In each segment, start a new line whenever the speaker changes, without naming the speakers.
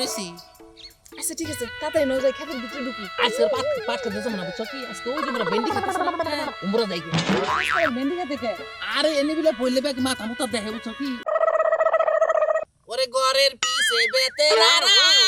বইরেছি
আচ্ছা ঠিক আছে তাড়াতাড়ি নয় যাই খেতের ভিতরে ঢুকি।
আজকে পাট পাট খেতে যাব না বুঝছ কি? আজকে ওই যে আমরা ভেন্ডি খেতে উমরা যাই।
ভেন্ডি খেতে কে?
আরে এনে বিলে পড়লে ব্যাগ মাথা মতো দেখে বুঝছ কি? ওরে ঘরের পিছে বেতেরারা আল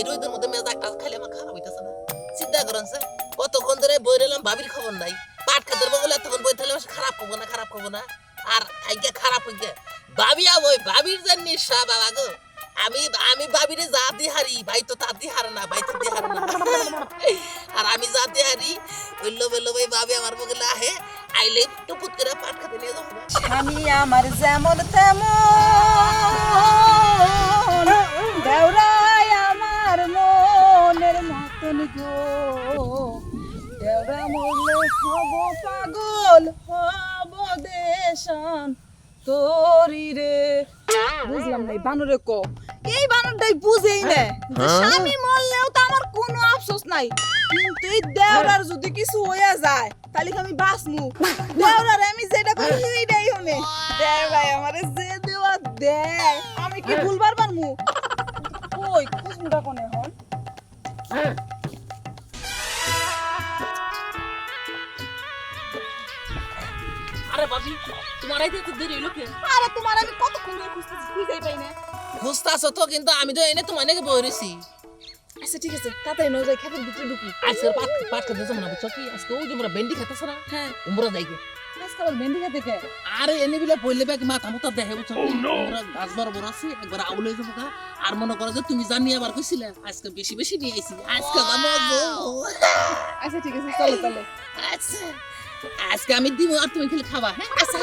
এই মধ্যে মেজাজটা খালি আমার খারাপ হইতাছে না। চিন্তা করেন স্যার, কতক্ষণ ধরে বই ভাবির খবর নাই। পাট খেতে বলে তখন বই থাকলে খারাপ হব না, খারাপ হব না। আর আইগে খারাপ হইগে ভাবিয়া বই ভাবির যে নিশা বাবা গো। আমি আমি যা দি হারি, ভাই তো দি হারে না, ভাই তো দি হারে না। আর আমি দি হারি ওই লোভে লোভে ভাবি আমার বগলে আহে আইলে টুপুত করে পাট খেতে নিয়ে যাব
আমি আমার যেমন তেমন মতন গো। দেওরা মরলে হব পাগল হব দেশান তোরি রে। বুঝলাম না এই বানরে কো? এই বানরটাই বুঝেই না। স্বামী মরলেও তো আমার কোনো আফসোস নাই। কিন্তু এই দেওরার যদি কিছু হয়ে যায় তাহলে আমি বাঁচমু? দেওরার আমি যেটা করি সেইটাই হনে দেওরাই আমারে যে দেওয়া দেয় আমি কি ভুলবার পারমু
তোমার আইতে তো দেরি হইল কে
আরে তোমার আমি কতক্ষণ ধরে খুঁজতেছি খুঁজেই পাই না।
খুঁজতাছ তো কিন্তু আমি তো এনে তোমার নাকি বইরেছি
আচ্ছা ঠিক আছে তাড়াতাড়ি নয় যাই খেতের ভিতরে ঢুকি।
আজকে পাট পাট খেতে যাব না বুঝছ কি? আজকে ওই যে আমরা ভেন্ডি খেতেছ না
হ্যাঁ।
উমরা
ভেন্ডি খেতে কে?
আরে এনে বিলে ব্যাগ মাথা মুতা দেখে বুঝছ কি? আমরা গাছ বড় বড় আছে একবার আউল যাব গা। আর মনে করো যে তুমি জানি আবার কইছিলে আজকে বেশি বেশি নিয়ে আইছি। আজকে জানো
আচ্ছা ঠিক আছে চলো চলো।
আচ্ছা। আজকে আমি দিব আর তুমি খেলে খাবা হ্যাঁ
আচ্ছা।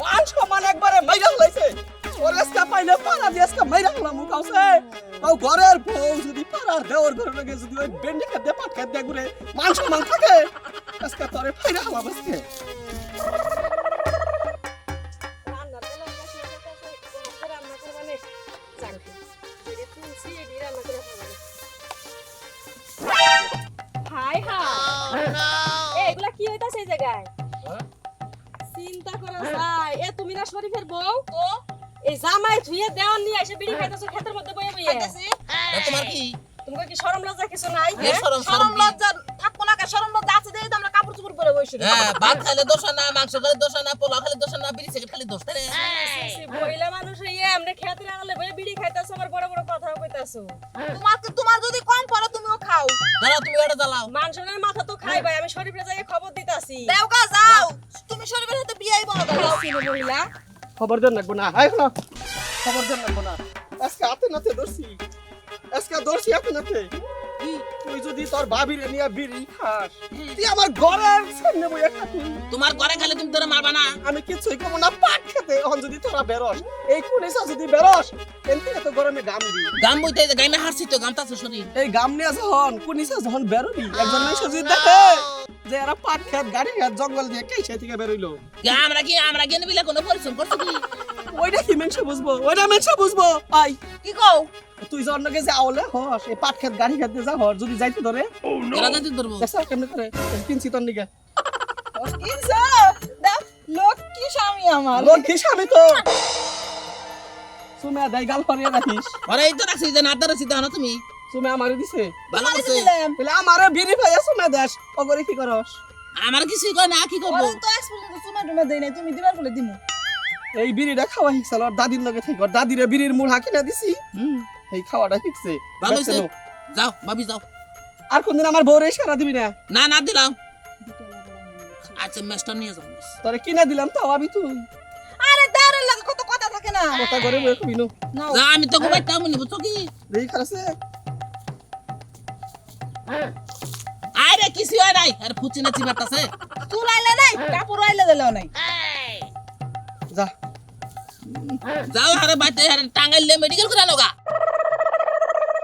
মান সমান একবারে মাইরা হলাইছে ওরেসকা পাইলে পাড়া দিয়েসকা মাইরা হলাম কাউসে তাও ঘরের বউ যদি পাড়ার দেওর ঘরে লাগে যদি ওই বেন্ডি খাদ্য পাট খাদ্য ঘুরে মান থাকে আজকে তোরে ফাইরা হলাম আজকে
এগুলা কি হইতাছে এই জায়গায়? চিন্তা করা যায় এ তুমি না শরীফের বউ? তো এই জামাই ধুয়ে দেওয়ান নিয়ে এসে বিড়ি খাইতেছো ক্ষেতের মধ্যে বইয়ে বইয়ে
তোমার কি?
তোমার কি শরম লজ্জা কিছু নাই?
শরম শরম
লজ্জা থাকব না শরম লজ্জা আছে দেখি আমরা কাপড় চোপড় পরে বসে
হ্যাঁ ভাত খাইলে দোষ না মাংস খাইলে দোষ না পোলাও খাইলে দোষ না বিড়ি দোষ তাই
মহিলা মানুষ ইয়ে আমরা খেতে বিড়ি খাইতেছো আমার বড় বড় কথা কইতাছো।
তোমার তোমার যদি কম পড়ে তুমিও খাও।
দাঁড়াও তুমি এটা জ্বালাও।
মানসনের মাথা তো খাই ভাই আমি শরীফের যাই খবর দিতাছি।
দাও কা যাও। তুমি শরীফের হাতে বিয়াই বলো
মহিলা।
খবর দেন লাগবো না। হাই হলো খবর দেন লাগবো না। আজকে হাতে নাতে দর্শি আজকে দর্শি হাতে নাতে। তুই যদি তোর ভাবির নিয়ে বিড়ি খাস তুই আমার ঘরের সামনে বইয়া খাবি
তোমার ঘরে তুমি তোরা মারবা না।
আমি কিছুই কমো না পাট খেতে। এখন যদি তোরা বেরস এই কুনিসা যদি বেরস এনতে তো গরমে গাম দি।
গাম বইতে তো গামতাছে শরীর।
এই গাম নিয়ে যখন কুনিসা যখন বেরোবি একজন মানুষ যদি দেখে যে এরা পাট খেত গাড়ি খেত জঙ্গল দিয়ে কে সে থেকে বেরোইলো?
কে আমরা কি আমরা কেন বিলে কোনো পরিশ্রম করছি কি?
ওইটা কি মেনসে বুঝব ওইটা মেনসে বুঝব আই
কি কও?
তুই যে অন্য গেছে আওলে হস এই পাট খেত গাড়ি খেতে যা হর যদি যাইতে ধরে।
এরা যাতে ধরবো।
দেখছ কেমনে করে? কিনছি তোর নিগে
ইনসা দাও লোক কি স্বামী আমার।
লক্ষ্মী স্বামী তো। সুমে দাই গাল রাখিস।
আরে এই তো রাখছি যে নাদার না তুমি।
আমারে দিছে।
ভালো করছে।
আমারে বিড়ি ভাইয়া সুমে দেশ অগরে কি করস?
আমার কিছুই কয় না কি করব?
তো এক্সপোজ তুমি টুমে দেই নাই তুমি দিবার বলে দিমু।
এই বিড়িটা খাওয়া শিখছিল ওর দাদির লগে থেকে। ওর দাদিরে বিড়ির মূল হাকি না দিছি। এই খাওয়াটা শিখছে।
যাও ভাবি যাও।
আর কোনদিন আমার বউরে সারা দিবি না?
না না দিলাম। আচ্ছা মেস্টার নিয়ে যাও
তোরে কিনা দিলাম তাও আমি তুই।
আরে দাঁড়ার লাগে কত কথা থাকে না।
কথা করে বই কবি নো।
যা আমি তো ঘুমাইতে আমনি বুঝছ কি?
দেখি খারাছে
আরে কিছু হয় নাই। আর ফুচি না চিবাতাছে
চুল আইলে নাই কাপড় আইলে দিলেও নাই।
যা
যাও আরে বাইতে আরে টাঙ্গাইলে মেডিকেল করে আনো গা